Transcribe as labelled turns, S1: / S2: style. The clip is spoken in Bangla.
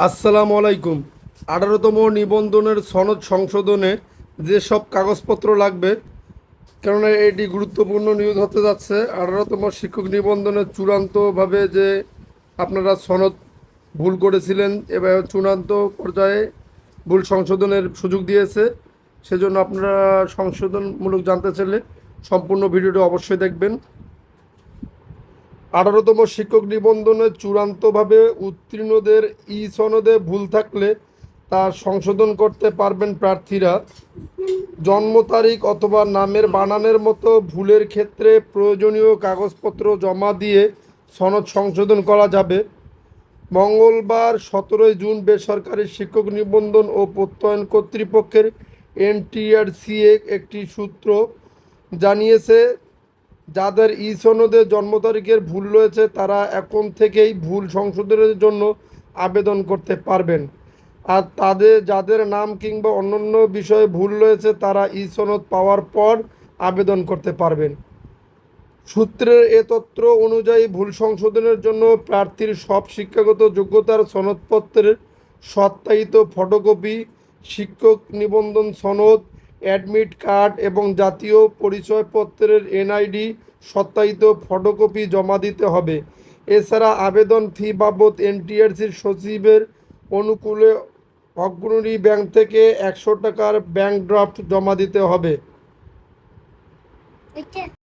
S1: আসসালামু আলাইকুম। আঠারোতম নিবন্ধনের সনদ সংশোধনে যেসব কাগজপত্র লাগবে, কেননা এটি গুরুত্বপূর্ণ নিউজ হতে যাচ্ছে, আঠারোতম শিক্ষক নিবন্ধনের চূড়ান্তভাবে যে আপনারা সনদ ভুল করেছিলেন, এবার চূড়ান্ত পর্যায়ে ভুল সংশোধনের সুযোগ দিয়েছে, সেজন্য আপনারা সংশোধনমূলক জানতে চাইলে সম্পূর্ণ ভিডিওটি অবশ্যই দেখবেন। আঠারোতম শিক্ষক নিবন্ধনে চূড়ান্তভাবে উত্তীর্ণদের ই সনদে ভুল থাকলে তা সংশোধন করতে পারবেন প্রার্থীরা। জন্ম তারিখ অথবা নামের বানানের মতো ভুলের ক্ষেত্রে প্রয়োজনীয় কাগজপত্র জমা দিয়ে সনদ সংশোধন করা যাবে। মঙ্গলবার সতেরোই জুন বেসরকারি শিক্ষক নিবন্ধন ও প্রত্যয়ন কর্তৃপক্ষের এনটিআরসিএ একটি সূত্র জানিয়েছে যাদের ই সনদে জন্ম তারিখের ভুল রয়েছে, তারা এখন থেকেই ভুল সংশোধনের জন্য আবেদন করতে পারবেন। আর তাদের, যাদের নাম কিংবা অন্যান্য বিষয়ে ভুল রয়েছে, তারা ই সনদ পাওয়ার পর আবেদন করতে পারবেন। সূত্রের এ তথ্য অনুযায়ী ভুল সংশোধনের জন্য প্রার্থীর সব শিক্ষাগত যোগ্যতার সনদপত্রের সত্যায়িত ফটোকপি, শিক্ষক নিবন্ধন সনদ অ্যাডমিট কার্ড এবং জাতীয় পরিচয়পত্রের এনআইডি সত্যায়িত ফটোকপি জমা দিতে হবে। এছাড়া আবেদন ফি বাবদ এনটিআরসির সচিবের অনুকূলে অগ্রণী ব্যাংক থেকে একশো টাকার ব্যাংক ড্রাফট জমা দিতে হবে।